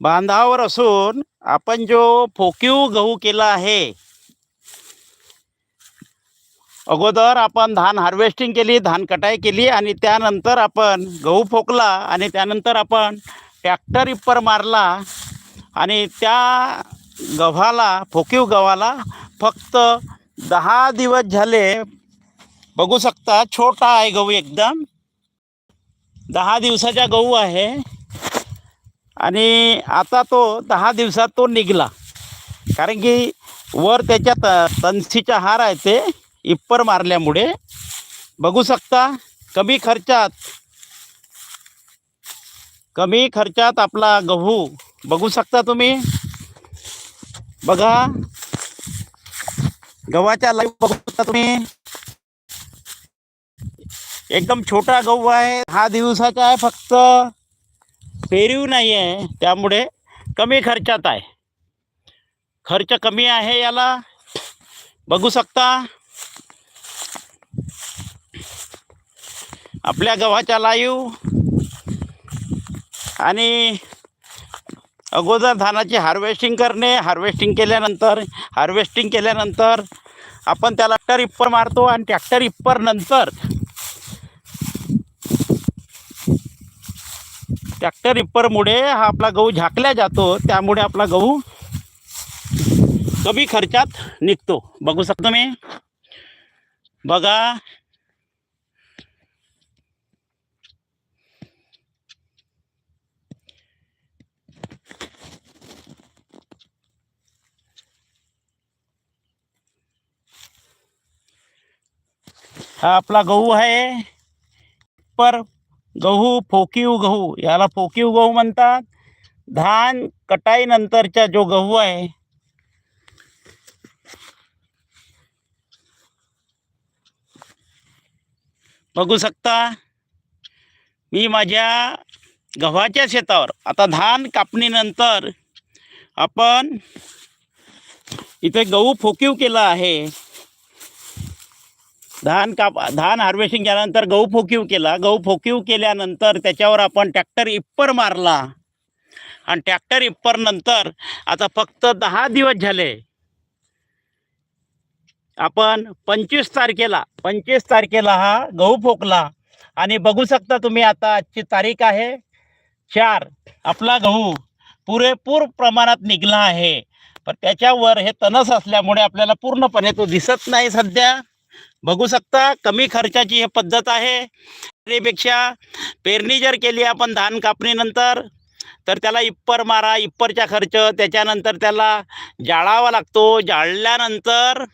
बांधावर असून आपण जो फोकीव गहू केला आहे अगोदर आपण धान हार्वेस्टिंग केली धान कटाई केली आणि त्यानंतर आपण गहू फोकला आणि त्यानंतर आपण ट्रॅक्टर इप्पर मारला आणि त्या गव्हाला फोकीव गव्हाला फक्त दहा दिवस झाले. बघू शकता छोटा आहे गहू एकदम. दहा दिवसाचा गहू आहे. आणि आता तो दहा दिवसात तो निघला. कारण की वर त्याच्या त तनसीचा हार आहे ते इप्पर मारल्यामुळे. बघू शकता कमी खर्चात कमी खर्चात आपला गहू बघू शकता तुम्ही. बघा गव्हाच्या लाईव्ह बघू शकता तुम्ही. एकदम छोटा गहू आहे हा दिवसाचा आहे फक्त. पेरीव नाही आहे त्यामुळे कमी खर्चात आहे. खर्च कमी आहे याला. बघू शकता. आपल्या गव्हाच्या लाईव. आणि अगोदर धानाची हार्वेस्टिंग करणे हार्वेस्टिंग केल्यानंतर हार्वेस्टिंग केल्यानंतर आपण त्याला ट्रॅक्टर इप्पर मारतो आणि ट्रॅक्टर इप्पर नंतर ट्रॅक्टर इप्परमुळे हा आपला गहू जातो, त्यामुळे आपला गहू कमी खर्चात निघतो. बघू शकतो तुम्ही? बघा. हा आपला गहू आहे. पर गहू फोकीव गहू याला फोकीव गहू म्हणतात. धान कटाईनंतरचा जो गहू आहे बघू शकता मी माझ्या गव्हाच्या शेतावर आता धान कापणीनंतर आपण इथे गहू फोकीव केला आहे. धान काप धान हार्वेस्टिंग केल्यानंतर गहू फोकीव केला. गहू फोकीव केल्यानंतर त्याच्यावर आपण ट्रॅक्टर इप्पर मारला. आणि ट्रॅक्टर इप्पर नंतर आता फक्त दहा दिवस झाले. आपण पंचवीस तारखेला पंचवीस तारखेला हा गहू फोकला. आणि बघू शकता तुम्ही आता आजची तारीख आहे. चार. आपला गहू पुरेपूर प्रमाणात निघला आहे. पण त्याच्यावर हे तणस असल्यामुळे आपल्याला पूर्णपणे तो दिसत नाही सध्या. बघू शकता कमी खर्चाची ही पद्धत आहे. पेरणीपेक्षा पेरणी जर केली आपण धान कापणीनंतर तर त्याला इप्पर मारा इप्परचा खर्च त्याच्यानंतर त्याला जाळावा लागतो. जाळल्यानंतर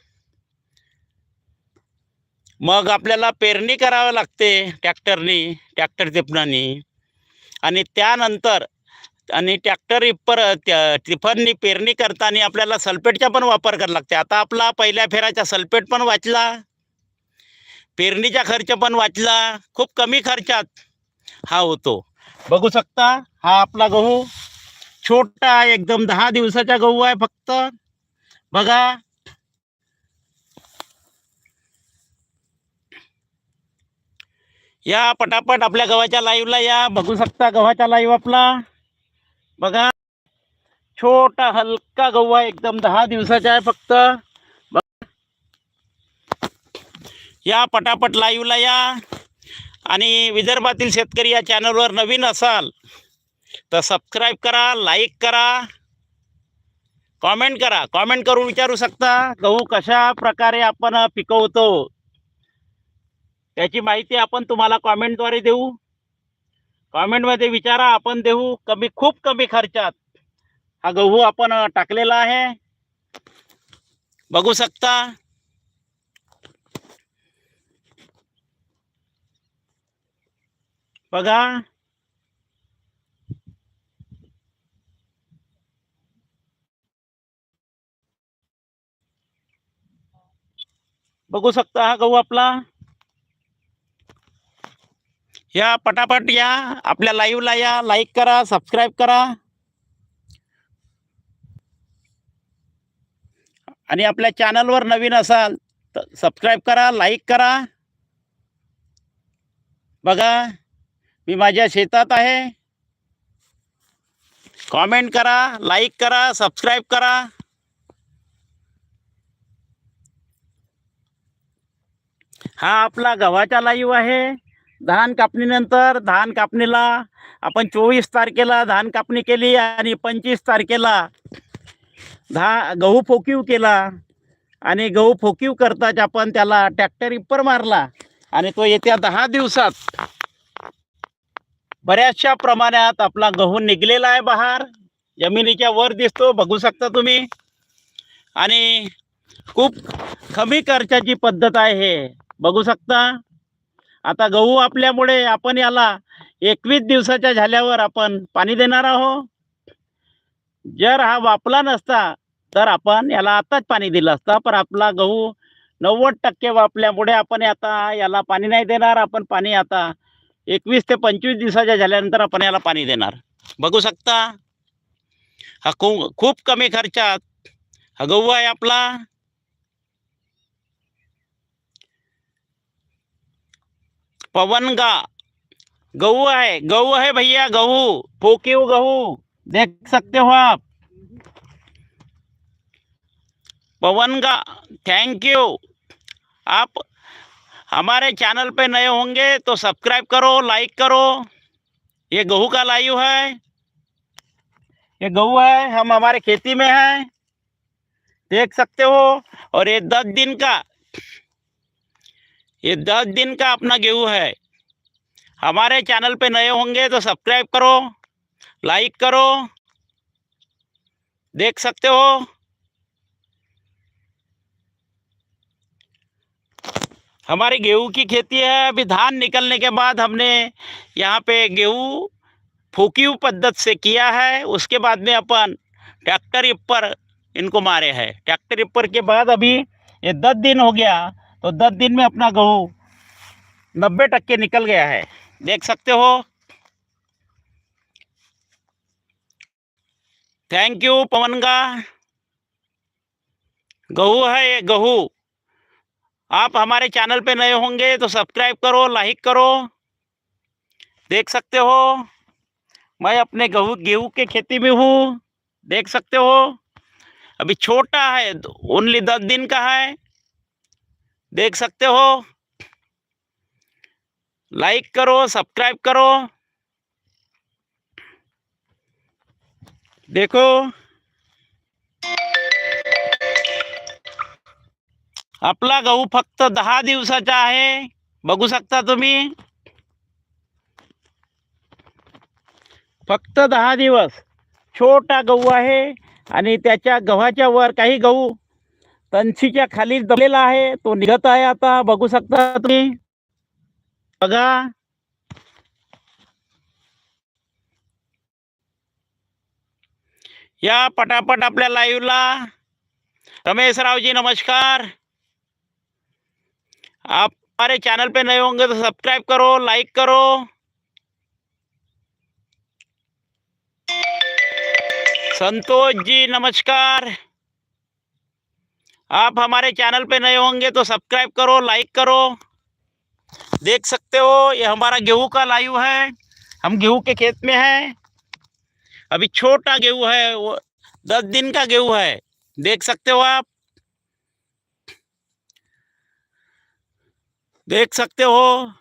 मग आपल्याला पेरणी करावं लागते ट्रॅक्टरनी ट्रॅक्टर टिपणानी. आणि त्यानंतर आणि ट्रॅक्टर पर टिफननी पेरणी करताना आपल्याला सल्फेटचा पण वापर करावा लागते. आता आपला पहिल्या फेराचा सल्फेट पण वाचला पेरणीचा खर्च पण वाचला खूप कमी खर्चात हा होतो. बघू शकता हा आपला गहू छोटा एकदम दहा दिवसाचा गहू आहे फक्त. बघा. या पटापट आपल्या गव्हाच्या लाईव्हला या. बघू शकता गव्हाचा लाईव्ह आपला. बघा छोटा हलका गहू आहे एकदम दहा दिवसाचा आहे फक्त. या पटापट लाईव्हला या. आणि विदर्भातील शेतकरी या चॅनलवर नवीन असाल तर सबस्क्राईब करा लाईक करा. कॉमेंट करा. कॉमेंट करून विचारू शकता गहू कशा प्रकारे आपण पिकवतो. त्याची माहिती आपण तुम्हाला कॉमेंटद्वारे देऊ. कॉमेंटमध्ये विचारा आपण देऊ कमी खूप कमी खर्चात. हा गहू आपण टाकलेला आहे. बघू शकता. बघा. बघू शकता हा गहू आपला. या पटापट या. आपल्या लाईव्हला या. लाईक करा सबस्क्राईब करा. आणि आपल्या चॅनलवर नवीन असाल तर सबस्क्राईब करा लाईक करा. बघा मी माझ्या शेतात आहे. कॉमेंट करा लाईक करा सबस्क्राईब करा. हा आपला गव्हाचा लाईव्ह आहे. धान कापणीनंतर धान कापणीला आपण चोवीस तारखेला धान कापणी केली आणि पंचवीस तारखेला धा गहू फोकीव केला. आणि गहू फोकीव करताच आपण त्याला ट्रॅक्टर इप्पर मारला. आणि तो येत्या दहा दिवसात बऱ्याचशा प्रमाणात आपला गहू निघलेला आहे बाहेर. जमिनीच्या वर दिसतो बघू शकता तुम्ही. आणि खूप कमी खर्चाची पद्धत आहे हे. बघू शकता. आता गहू आपल्यामुळे आपण याला एकवीस दिवसाच्या झाल्यावर आपण पाणी देणार आहोत. जर हा वापला नसता तर आपण याला आताच पाणी दिलं असतं. पण आपला गहू नव्वद टक्के वापल्यामुळे आपण आता याला पाणी नाही देणार. आपण पाणी आता एकवीस ते पंचवीस दिवसाच्या झाल्यानंतर आपण याला पाणी देणार. बघू शकता? हा खूप खूप कमी खर्चात हा गहू आहे आपला. पवनगा गहू है गहू है भैया गहू फोकिव गहू देख सकते हो आप। पवनगा थैंक यू आप हमारे चैनल पे नए होंगे तो सब्सक्राइब करो लाइक करो। ये गहू का लाइव है। ये गहू है, हम हमारे खेती में है। देख सकते हो। और ये दस दिन का ये दस दिन का अपना गेहूँ है। हमारे चैनल पे नए होंगे तो सब्सक्राइब करो, लाइक करो, देख सकते हो। हमारी गेहूँ की खेती है। अभी धान निकलने के बाद हमने यहाँ पे गेहूँ फूकी पद्धत से किया है। उसके बाद में अपन ट्रैक्टर ऊपर इनको मारे हैं। ट्रैक्टर ऊपर के बाद अभी ये दस दिन हो गया। तो दस दिन में अपना गेहूँ नब्बे टक्के निकल गया है। देख सकते हो। थैंक यू पवनगा। गहू है ये, गहू। आप हमारे चैनल पे नए होंगे तो सब्सक्राइब करो लाइक करो। देख सकते हो। मैं अपने गेहूँ गेहूँ के खेती में हूँ। देख सकते हो। अभी छोटा है ओनली दस दिन का है। देख सकते हो। लाइक करो सब्सक्राइब करो। देखो। आपला गहू फक्त दहा दिवसाचा आहे। बघू शकता तुम्ही। फक्त दहा दिवस। छोटा गहू आहे आणि त्याच्या गव्हाच्या वर काही गहू तनशीच्या खाली दबलेला आहे तो निघत आहे आता बघू शकता तुम्ही? बघा या, पटापट आपल्या लाईव्हला रमेश राव जी नमस्कार. आप हमारे चैनल पे नए होंगे तो सब्सक्राइब करो लाइक करो. संतोष जी नमस्कार. आप हमारे चैनल पे नए होंगे तो सब्सक्राइब करो लाइक करो। देख सकते हो, ये हमारा गेहूँ का लाइव है। हम गेहूँ के खेत में हैं। अभी छोटा गेहूँ है, वो दस दिन का गेहूँ है। देख सकते हो आप। देख सकते हो।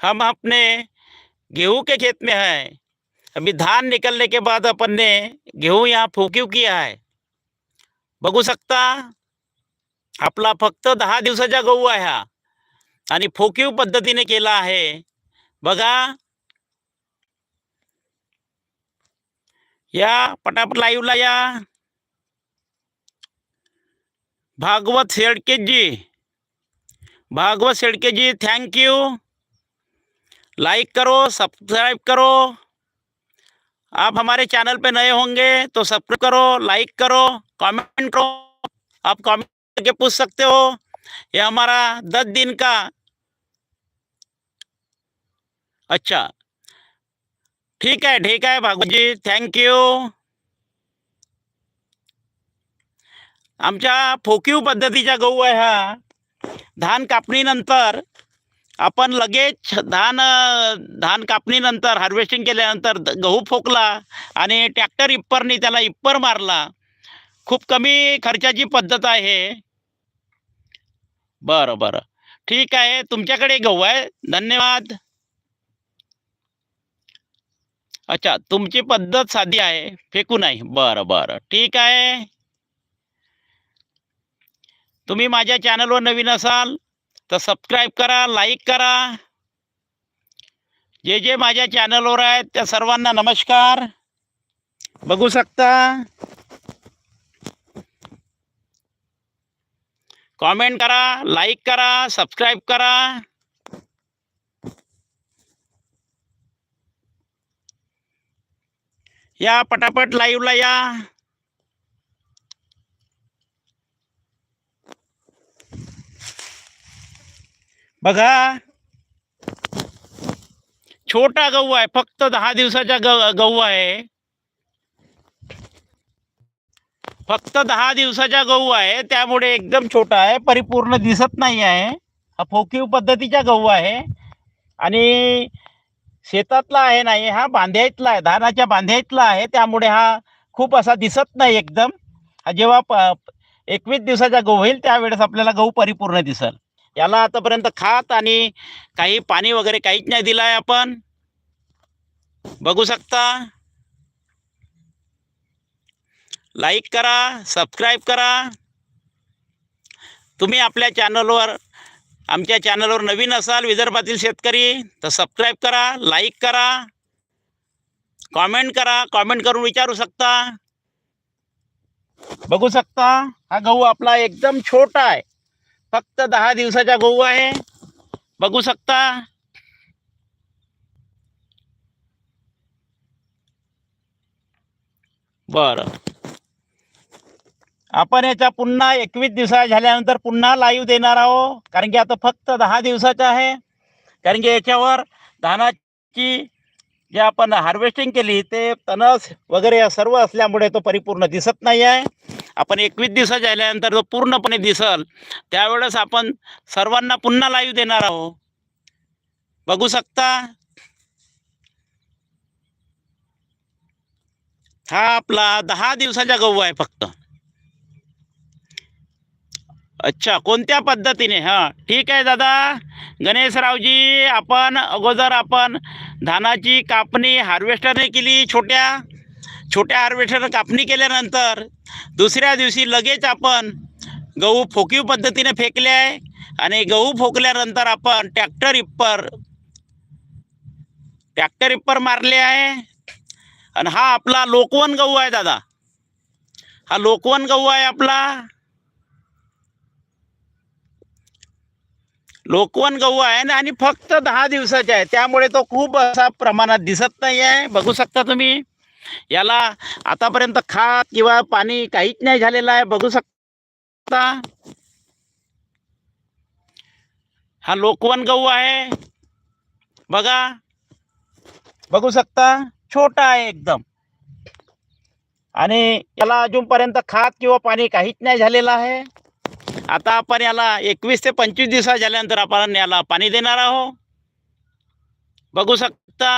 हम अपने गेहूँ के खेत में हैं। अभी धान निकलने के बाद अपन ने गेहूं यहाँ फुकीव किया है? बघू शकता आपला फक्त दहा दिवसाचा गहू आहे हा। आणि फोकीव पद्धतीने केला आहे बघा या पटापट लाईव्हला या Bhagwat Shedkeji Bhagwat Shedkeji thank you like करो सबस्क्राईब करो। आप हमारे चैनल पे नए होंगे तो सब्सक्राइब करो, लाइक करो, कमेंट करो। आप कमेंट करके पूछ सकते हो। ये हमारा दस दिन का अच्छा। ठीक है ठीक है भागवत जी थँक यू आमच्या फोकीव पद्धतीचा गहू आहे हा. धान कापणीनंतर आपण लगेच धान धान कापणीनंतर हार्वेस्टिंग केल्यानंतर गहू फोकला आणि ट्रॅक्टर इप्परनी त्याला इप्पर मारला. खूप कमी खर्चाची पद्धत आहे. बरं बरं. ठीक आहे. तुमच्याकडे गहू आहे. धन्यवाद. अच्छा तुमची पद्धत साधी आहे. फेकू नाही. बरं बरं. ठीक आहे. तुम्ही माझ्या चॅनलवर नवीन असाल तर सबस्क्राईब करा लाईक करा. जे जे माझ्या चॅनलवर आहेत त्या सर्वांना नमस्कार. बघू शकता. कॉमेंट करा लाईक करा सबस्क्राईब करा. या पटापट लाईव्हला या. बघा. छोटा गहू आहे फक्त दहा दिवसाचा गहू आहे. फक्त दहा दिवसाचा गहू आहे त्यामुळे एकदम छोटा आहे परिपूर्ण दिसत नाही आहे. हा फोकीव पद्धतीचा गहू आहे. आणि शेतातला आहे नाही हा बांध्यातला आहे धानाच्या बांध्यातला आहे त्यामुळे हा खूप असा दिसत नाही एकदम. हा जेव्हा प एकवीस दिवसाचा गहू होईल त्यावेळेस आपल्याला गहू परिपूर्ण दिसल. याला आतापर्यंत खात आणि काही पाणी वगैरे काहीच नाही दिलं आहे आपण. बघू शकता. लाईक करा सबस्क्राईब करा. तुम्ही आपल्या चॅनलवर आमच्या चॅनलवर नवीन असाल विदर्भातील शेतकरी तर सबस्क्राईब करा लाईक करा. कॉमेंट करा कॉमेंट करून विचारू शकता. बघू शकता हा गहू आपला एकदम छोटा आहे. फक्त दहा दिवसाचा गहू आहे. बघू शकता. बर. आपण याचा पुन्हा एकवीस दिवसा झाल्यानंतर पुन्हा लाईव्ह देणार आहोत. कारण की आता फक्त दहा दिवसाचा आहे. कारण की याच्यावर धानाची जे आपण हार्वेस्टिंग केली ते तणस वगैरे सर्व असल्यामुळे तो परिपूर्ण दिसत नाही आहे आपण एकवीस दिवसात आल्यानंतर जो पूर्णपणे दिसल त्यावेळेस आपण सर्वांना पुन्हा लाईव्ह देणार आहोत. बघू शकता? हा आपला दहा दिवसाचा गहू आहे फक्त. अच्छा कोणत्या पद्धतीने? हां ठीक आहे दादा. गणेशरावजी आपण अगोदर आपण धानाची कापणी हार्वेस्टरने केली छोट्या. छोट्या हार्वेस्टरनं कापणी केल्यानंतर दुसऱ्या दिवशी लगेच आपण गहू फोकीव पद्धतीने फेकले आहे आणि गहू फोकल्यानंतर आपण ट्रॅक्टर इप्पर ट्रॅक्टर इप्पर मारले आहे. आणि हा आपला लोकवन गहू आहे दादा. हा लोकवन गहू आहे आपला. लोकवन गहू आहे ना आणि फक्त दहा दिवसाचे आहे. त्यामुळे तो खूप असा प्रमाणात दिसत नाही आहे बघू शकता तुम्ही. याला आतापर्यंत खात किंवा पाणी काहीच नाही झालेलं आहे. बघू शकता. हा लोकवन गहू आहे. बघा. बघू शकता. छोटा आहे एकदम. आणि याला अजूनपर्यंत खात किंवा पाणी काहीच नाही झालेलं आहे. आता आपण याला एकवीस ते पंचवीस दिवसा झाल्यानंतर आपण याला पाणी देणार आहोत. बघू शकता.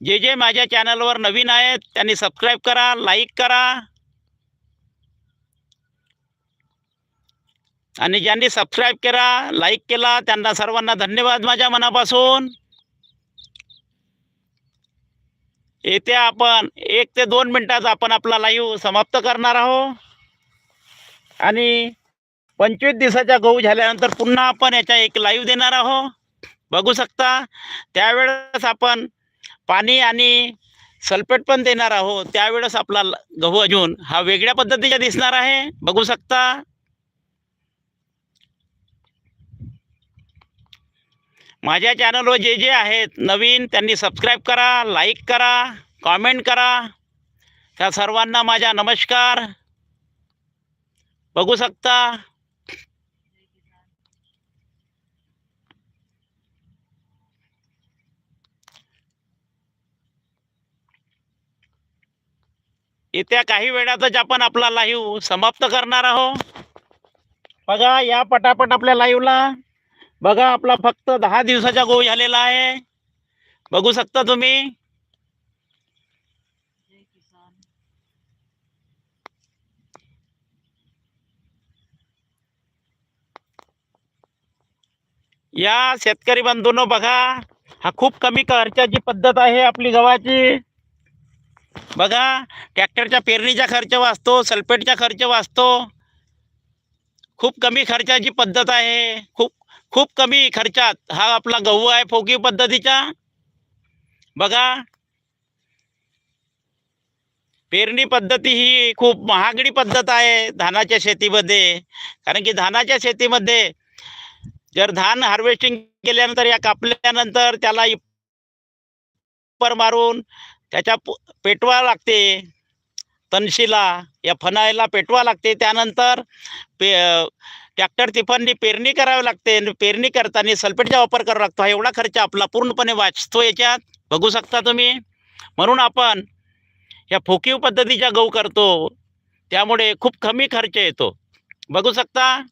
जे जे माझ्या चॅनलवर नवीन आहेत त्यांनी सबस्क्राईब करा लाईक करा. आणि ज्यांनी सबस्क्राईब केला लाईक केला त्यांना सर्वांना धन्यवाद माझ्या मनापासून. येते आपण एक ते दोन मिनटात आपण आपला लाईव्ह समाप्त करणार आहोत. आणि पंचवीस दिवसाच्या गहू झाल्यानंतर पुन्हा आपण याचा एक लाईव्ह देणार आहोत. बघू शकता त्यावेळेस आपण पाणी आणि सल्फेट पण देणार आहोत. त्यावेळेस आपला गहू अजून हा वेगळ्या पद्धतीचा दिसणार आहे. बघू शकता. माझ्या चॅनलवर जे जे आहेत नवीन त्यांनी सबस्क्राईब करा लाईक करा कॉमेंट करा. त्या सर्वांना माझा नमस्कार. बघू शकता. येत्या काही वेळातच आपण आपला लाईव्ह समाप्त करणार आहोत. बघा या पटापट आपल्या लाईव्हला बघा आपला फक्त दहा दिवसाचा गहू झालेला आहे. बघू शकता तुम्ही. या शेतकरी बंधूंनो बघा हा खूप कमी खर्चाची पद्धत आहे आपली गव्हाची. बघा ट्रॅक्टरच्या पेरणीचा खर्च वाचतो सल्फेटचा खर्च वाचतो. खूप कमी खर्चाची पद्धत आहे. खूप खूप कमी खर्चात हा आपला गहू आहे फोकी पद्धतीचा. बघा. पेरणी पद्धती ही खूप महागडी पद्धत आहे धानाच्या शेतीमध्ये. कारण की धानाच्या शेतीमध्ये जर धान हार्वेस्टिंग केल्यानंतर या कापल्यानंतर त्याला इपर मारून त्याच्या प- पेटवा लागते. तनशीला या फनायला पेटवा लागते. त्यानंतर पे ट्रॅक्टर तिफांनी पेरणी करावी लागते. पेरणी करताना सल्फेटचा वापर करावा लागतो. हा एवढा खर्च आपला पूर्णपणे वाचतो याच्यात. बघू शकता तुम्ही. म्हणून आपण या फोकीव पद्धतीचा गहू करतो. त्यामुळे खूप कमी खर्च येतो. बघू शकता.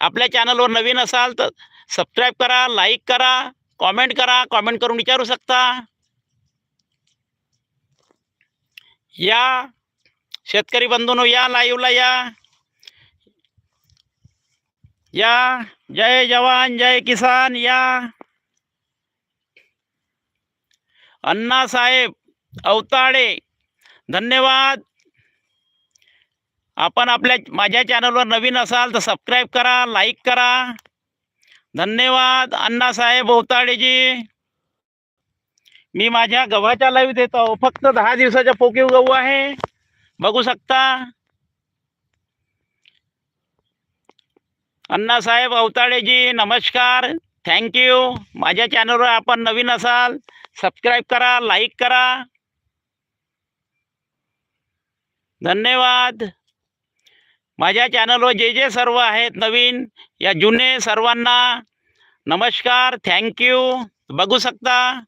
आपल्या चॅनलवर नवीन असाल तर सबस्क्राईब करा लाईक करा कॉमेंट करा. कॉमेंट करून विचारू शकता. या. शेतकरी बंधूनो या लाईव्हला या. या. जय जवान जय किसान या. अण्णासाहेब अवताडे धन्यवाद. आपण आपल्या माझ्या चॅनलवर नवीन असाल तर सबस्क्राईब करा लाईक करा. धन्यवाद अण्णासाहेब अवताडेजी. मी माझ्या गव्हाच्या लाईव्ह देतो फक्त दहा दिवसाच्या पोकीव गहू आहे. बघू शकता. अण्णासाहेब अवताळेजी नमस्कार. थँक्यू माझ्या चॅनलवर आपण नवीन असाल सबस्क्राईब करा लाईक करा. धन्यवाद. माझ्या चॅनलवर जे जे सर्व आहेत नवीन या जुने सर्वांना नमस्कार. थँक्यू बघू शकता.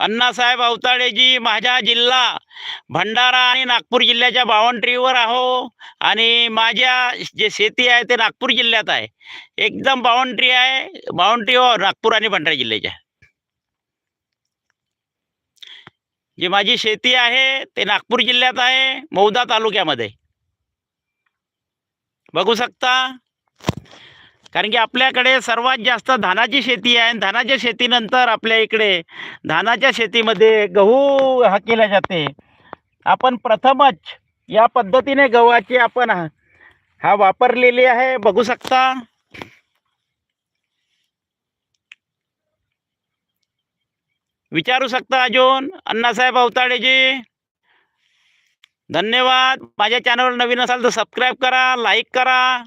अण्णासाहेब अवताडेजी माझा जिल्हा भंडारा आणि नागपूर जिल्ह्याच्या बावंड्रीवर आहो. आणि माझ्या जे शेती आहे ते नागपूर जिल्ह्यात आहे. एकदम बावंड्री आहे. बावंड्रीवर नागपूर आणि भंडारा जिल्ह्याच्या. जी माझी शेती आहे ते नागपूर जिल्ह्यात आहे मौदा तालुक्यामध्ये. बघू शकता. कारण की आपल्याकडे सर्वात जास्त धानाची शेती आहे आणि धानाच्या शेतीनंतर आपल्या इकडे धानाच्या शेतीमध्ये गहू हा केला जाते. आपण प्रथमच या पद्धतीने गव्हाची आपण हा- वापरलेली आहे. बघू शकता. विचारू शकता अजून. अण्णासाहेब अवताडेजी धन्यवाद. माझ्या चॅनलवर नवीन असाल तर सबस्क्राईब करा लाईक करा.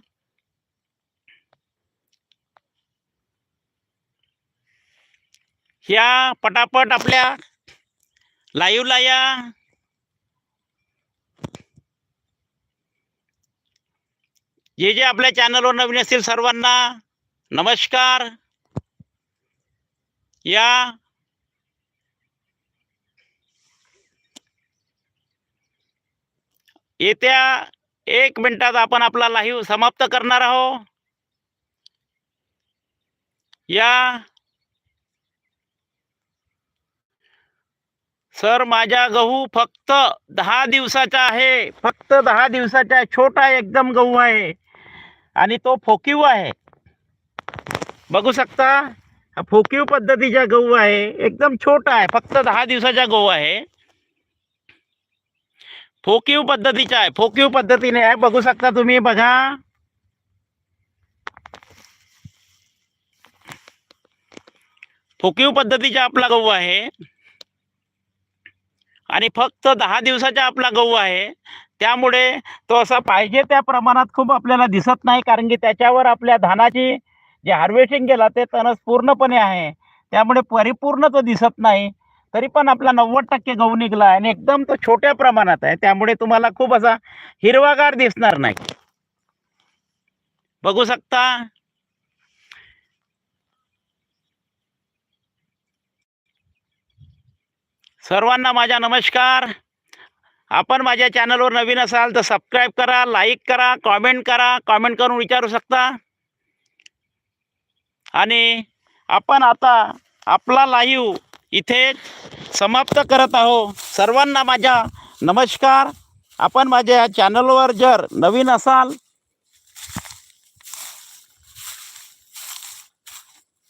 या पटापट आपल्या लाईव्हला या. जे जे आपल्या चॅनलवर नवीन असतील सर्वांना नमस्कार. या. येत्या एक मिनिटात आपण आपला लाईव्ह समाप्त करणार आहोत. या. सर माझा गहू फक्त दहा दिवसाचा आहे. फक्त दहा दिवसाचा आहे. छोटा एकदम गहू आहे. आणि तो फोकीव आहे. बघू शकता हा फोकीव पद्धतीचा गहू आहे. एकदम छोटा आहे. फक्त दहा दिवसाचा गहू आहे. फोकीव पद्धतीचा आहे. फोकीव पद्धतीने आहे. बघू शकता तुम्ही बघा. फोकीव पद्धतीचा आपला गहू आहे. आणि फक्त दहा दिवसाचा आपला गहू आहे. त्यामुळे तो असा पाहिजे त्या प्रमाणात खूप आपल्याला दिसत नाही कारण की त्याच्यावर आपल्या धानाची जे हार्वेस्टिंग केला ते तणस पूर्णपणे आहे. त्यामुळे परिपूर्ण तो दिसत नाही. तरी पण आपला नव्वद टक्के गहू निघला आहे आणि एकदम तो छोट्या प्रमाणात आहे. त्यामुळे तुम्हाला खूप असा हिरवागार दिसणार नाही. बघू शकता. सर्वांना माझा नमस्कार. आपण माझ्या चॅनलवर नवीन असाल तर सबस्क्राईब करा लाईक करा कॉमेंट करा. कॉमेंट करून विचारू शकता. आणि आपण आता आपला लाईव्ह इथे समाप्त करत आहो सर्वांना माझा नमस्कार. आपण माझ्या चॅनलवर जर नवीन असाल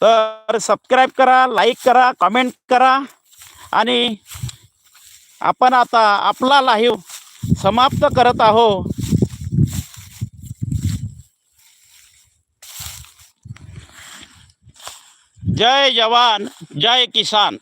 तर सबस्क्राईब करा लाईक करा कॉमेंट करा. आणि आपण आता आपला लाईव्ह समाप्त करत आहो. जय जवान जय किसान.